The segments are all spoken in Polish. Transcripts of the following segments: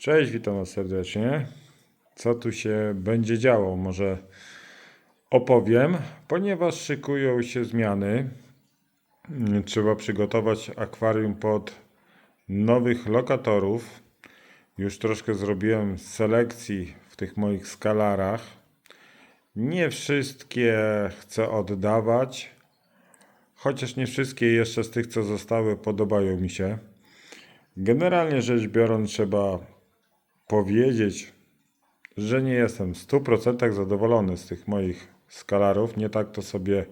Cześć, witam Was serdecznie. Co tu się będzie działo? Może opowiem, ponieważ szykują się zmiany. Trzeba przygotować akwarium pod nowych lokatorów. Już troszkę zrobiłem selekcji w tych moich skalarach. Nie wszystkie chcę oddawać, chociaż nie wszystkie jeszcze z tych, co zostały, podobają mi się. Generalnie rzecz biorąc, trzeba powiedzieć, że nie jestem w 100% zadowolony z tych moich skalarów. Nie tak to sobie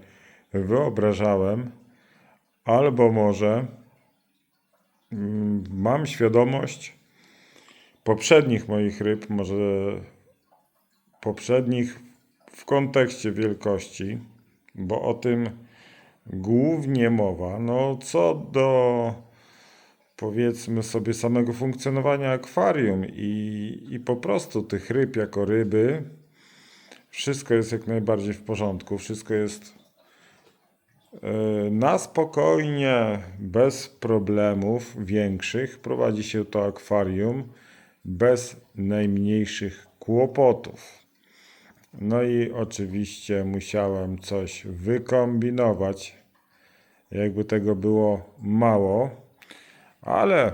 wyobrażałem. Albo może mm, mam świadomość poprzednich moich ryb, może poprzednich w kontekście wielkości, bo o tym głównie mowa. No co do powiedzmy sobie samego funkcjonowania akwarium i, i po prostu tych ryb jako ryby, wszystko jest jak najbardziej w porządku, wszystko jest e, na spokojnie, bez problemów większych prowadzi się to akwarium bez najmniejszych kłopotów. No i oczywiście musiałem coś wykombinować, jakby tego było mało, ale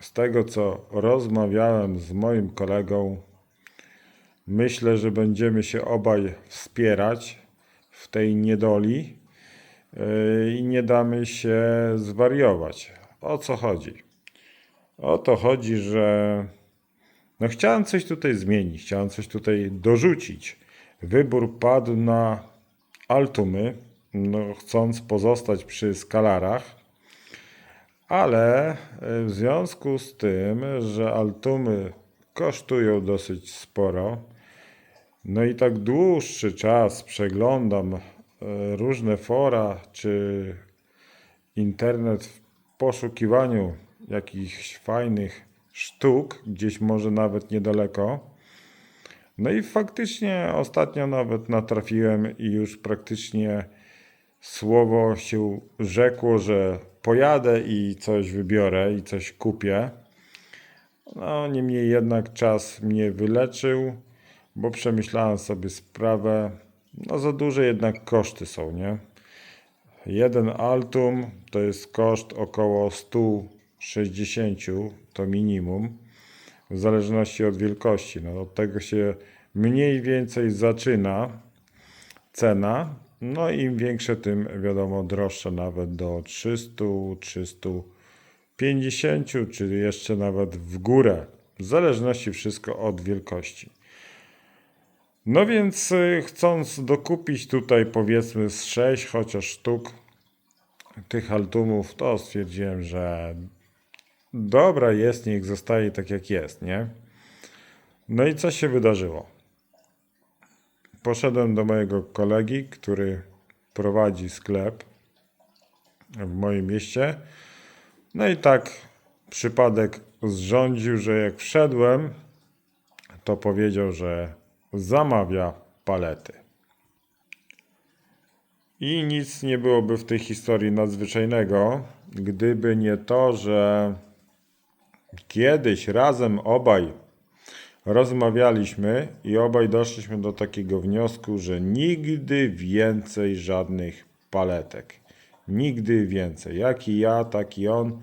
z tego co rozmawiałem z moim kolegą, myślę, że będziemy się obaj wspierać w tej niedoli yy, i nie damy się zwariować. O co chodzi? O to chodzi, że no chciałem coś tutaj zmienić, chciałem coś tutaj dorzucić. Wybór padł na altumy, no chcąc pozostać przy skalarach, ale y, w związku z tym, że altumy kosztują dosyć sporo, no i tak dłuższy czas przeglądam y, różne fora czy internet w poszukiwaniu jakichś fajnych sztuk, gdzieś może nawet niedaleko. No i faktycznie ostatnio nawet natrafiłem i już praktycznie słowo się rzekło, że pojadę i coś wybiorę i coś kupię. No, niemniej jednak czas mnie wyleczył, bo przemyślałem sobie sprawę. No, za duże jednak koszty są, nie? Jeden Altum to jest koszt około 160, to minimum, w zależności od wielkości. No, od tego się mniej więcej zaczyna cena. No im większe, tym wiadomo droższe nawet do 300, 350, czy jeszcze nawet w górę. W zależności wszystko od wielkości. No więc y, chcąc dokupić tutaj powiedzmy z 6 chociaż sztuk tych altumów, to stwierdziłem, że dobra jest, niech zostaje tak jak jest, nie? No i co się wydarzyło? Poszedłem do mojego kolegi, który prowadzi sklep w moim mieście. No i tak przypadek zrządził, że jak wszedłem, to powiedział, że zamawia palety. I nic nie byłoby w tej historii nadzwyczajnego, gdyby nie to, że kiedyś razem obaj rozmawialiśmy i obaj doszliśmy do takiego wniosku, że nigdy więcej żadnych paletek. Nigdy więcej. Jak i ja, tak i on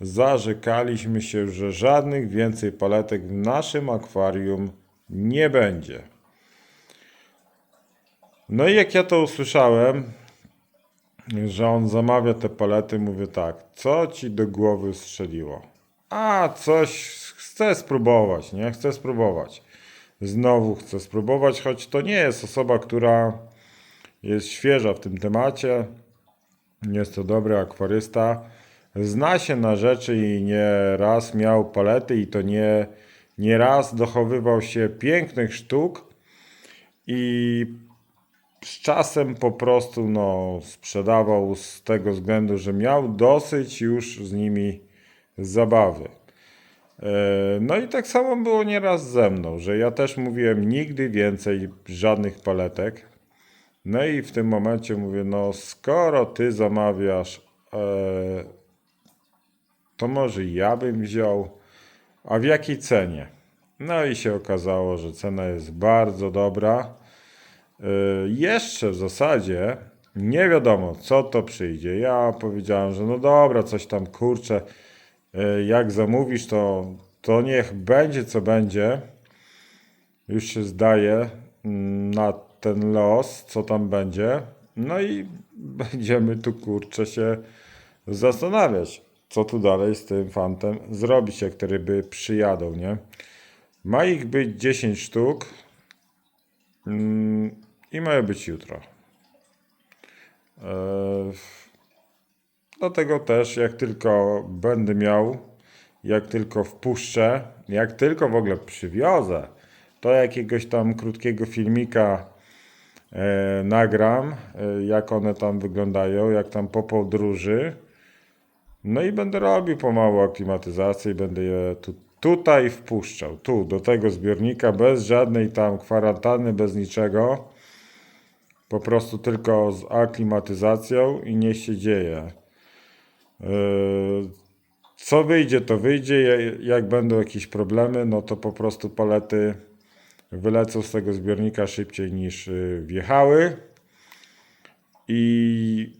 zarzekaliśmy się, że żadnych więcej paletek w naszym akwarium nie będzie. No i jak ja to usłyszałem, że on zamawia te palety, mówię tak, co ci do głowy strzeliło? A, coś chcę spróbować, nie? Chcę spróbować. Znowu chcę spróbować, choć to nie jest osoba, która jest świeża w tym temacie. Jest to dobry akwarysta. Zna się na rzeczy i nie raz miał palety i to nie, nie raz dochowywał się pięknych sztuk i z czasem po prostu no, sprzedawał z tego względu, że miał dosyć już z nimi zabawy. E, No i tak samo było nieraz ze mną, że ja też mówiłem nigdy więcej żadnych paletek. No i w tym momencie mówię, no skoro ty zamawiasz, e, to może ja bym wziął. A w jakiej cenie? No i się okazało, że cena jest bardzo dobra. Y, Jeszcze w zasadzie nie wiadomo, co to przyjdzie. Ja powiedziałem, że no dobra, coś tam kurczę, jak zamówisz, to, to niech będzie, co będzie. Już się zdaje mm, na ten los, co tam będzie. No i będziemy tu kurczę się zastanawiać, co tu dalej z tym fantem zrobić, jak te ryby przyjadą, nie? Ma ich być 10 sztuk mm, i mają być jutro. Eee, Dlatego też, jak tylko będę miał, jak tylko wpuszczę, jak tylko w ogóle przywiozę, to jakiegoś tam krótkiego filmika e, nagram, e, jak one tam wyglądają, jak tam po podróży. No i będę robił pomału aklimatyzację i będę je tu, tutaj wpuszczał, tu, do tego zbiornika, bez żadnej tam kwarantanny, bez niczego. Po prostu tylko z aklimatyzacją i niech się dzieje. Yy, Co wyjdzie, to wyjdzie. Ja- Jak będą jakieś problemy, no to po prostu palety wylecą z tego zbiornika szybciej niż yy, wjechały i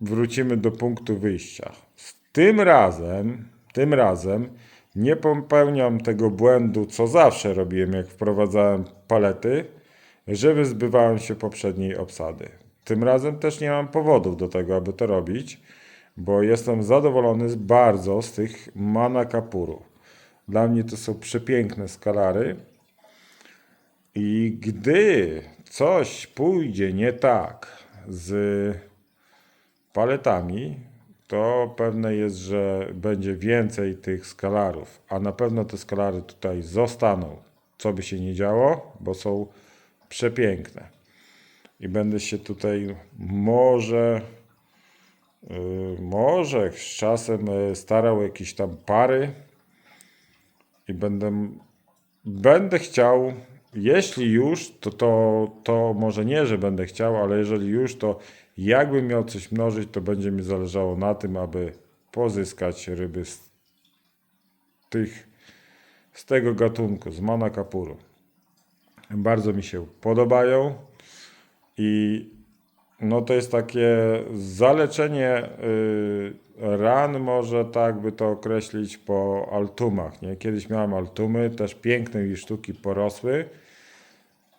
wrócimy do punktu wyjścia. Tym razem, tym razem nie popełniam tego błędu, co zawsze robiłem, jak wprowadzałem palety, że wyzbywałem się poprzedniej obsady. Tym razem też nie mam powodów do tego, aby to robić, bo jestem zadowolony bardzo z tych manakapuru. Dla mnie to są przepiękne skalary. I gdy coś pójdzie nie tak z paletami, to pewne jest, że będzie więcej tych skalarów, a na pewno te skalary tutaj zostaną, co by się nie działo, bo są przepiękne. I będę się tutaj może, może z czasem yy, starał jakieś tam pary i będę, będę chciał, jeśli już, to, to, to może nie, że będę chciał, ale jeżeli już, to jakbym miał coś mnożyć, to będzie mi zależało na tym, aby pozyskać ryby z tych, z tego gatunku, z manakapuru. Bardzo mi się podobają i no to jest takie zaleczenie y, ran, może tak by to określić po altumach. Nie? Kiedyś miałem altumy, też piękne mi sztuki porosły,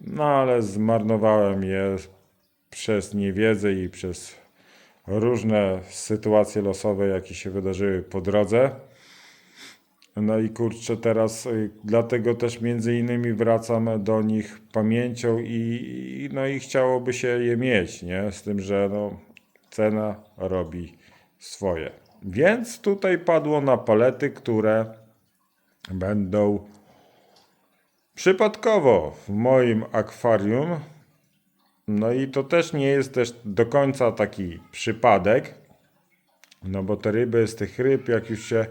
no ale zmarnowałem je przez niewiedzę i przez różne sytuacje losowe, jakie się wydarzyły po drodze. No i kurczę, teraz y, dlatego też między innymi wracam do nich pamięcią i, no i chciałoby się je mieć, nie? Z tym, że no, cena robi swoje. Więc tutaj padło na palety, które będą przypadkowo w moim akwarium. No i to też nie jest też do końca taki przypadek, no bo te ryby z tych ryb, jak już się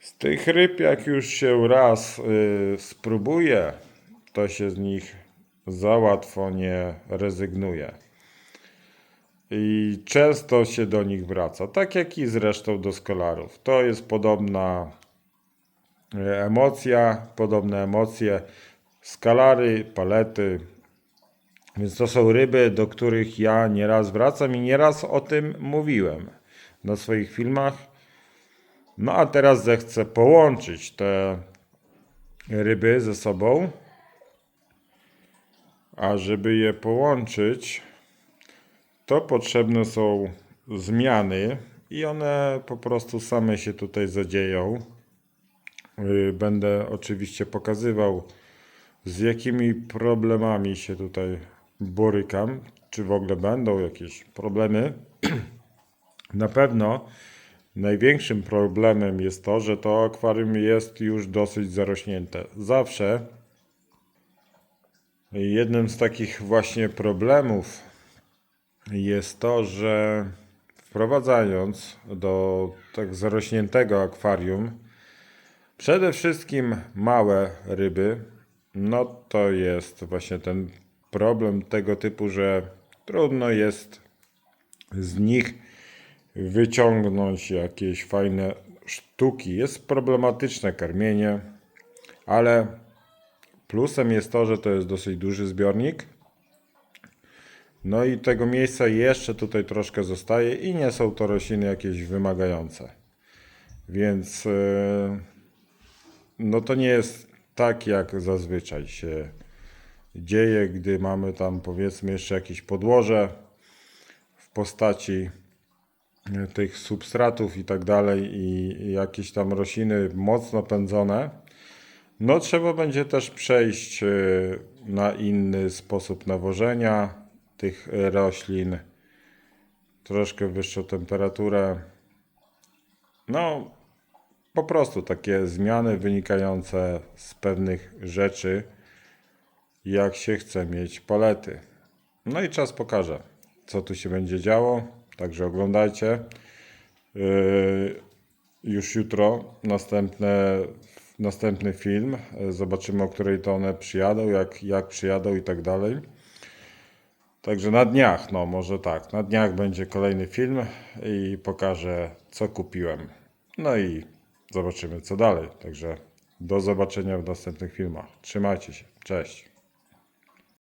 z tych ryb, jak już się raz y, spróbuje, to się z nich za łatwo nie rezygnuje. I często się do nich wraca, tak jak i zresztą do skolarów. To jest podobna e, emocja, podobne emocje. Skalary, palety. Więc to są ryby, do których ja nieraz wracam i nieraz o tym mówiłem na swoich filmach. No a teraz zechcę połączyć te ryby ze sobą. A żeby je połączyć, to potrzebne są zmiany i one po prostu same się tutaj zadzieją. Y, Będę oczywiście pokazywał, z jakimi problemami się tutaj borykam, czy w ogóle będą jakieś problemy. Na pewno największym problemem jest to, że to akwarium jest już dosyć zarośnięte. Zawsze jednym z takich właśnie problemów jest to, że wprowadzając do tak zarośniętego akwarium przede wszystkim małe ryby, no to jest właśnie ten problem tego typu, że trudno jest z nich wyciągnąć jakieś fajne sztuki. Jest problematyczne karmienie, ale plusem jest to, że to jest dosyć duży zbiornik. No i tego miejsca jeszcze tutaj troszkę zostaje i nie są to rośliny jakieś wymagające. Więc e, no to nie jest tak, jak zazwyczaj się dzieje, gdy mamy tam powiedzmy jeszcze jakieś podłoże w postaci tych substratów i tak dalej i jakieś tam rośliny mocno pędzone. No trzeba będzie też przejść e, na inny sposób nawożenia tych roślin, troszkę wyższą temperaturę. No, po prostu takie zmiany wynikające z pewnych rzeczy, jak się chce mieć palety. No i czas pokaże, co tu się będzie działo. Także oglądajcie. Yy, Już jutro następne, następny film. Zobaczymy, o której to one przyjadą, jak, jak przyjadą i tak dalej. Także na dniach, no może tak, na dniach będzie kolejny film i pokażę, co kupiłem. No i zobaczymy, co dalej. Także do zobaczenia w następnych filmach. Trzymajcie się. Cześć.